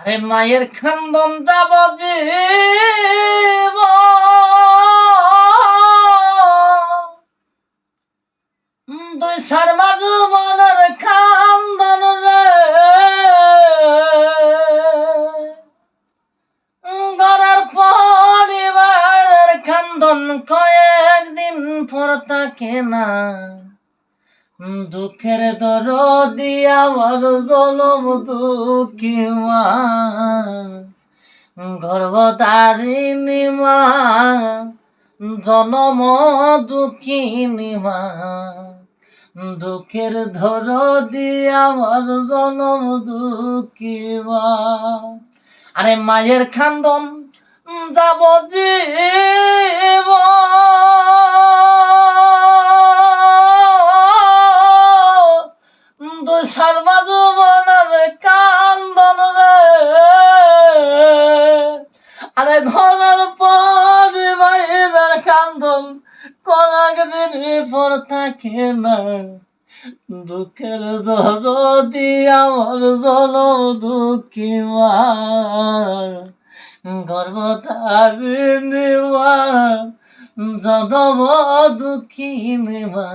আরে মায়ের খান্দন যাব দুই শর্মা জীবনের খান্দন রে। গড়ার পরিবারের খান্দন কয়েকদিন পর থাকে না দুঃখের দর আমার জনম দুঃখী মা। মা, জনম দুঃখিনী মা। দুঃখের ধর আমার জনম দুঃখী মা। আরে মায়ের খান্দন যাব জীব দুই সর্বাজু মনের কান্দন রে। আরে ঘরের পরিবারের কান্দন, কোন একদিন পর থাকে না। দুঃখের ধর আমার জনম দুঃখী মা গর্ভধারিণী মা জনম দুঃখী মা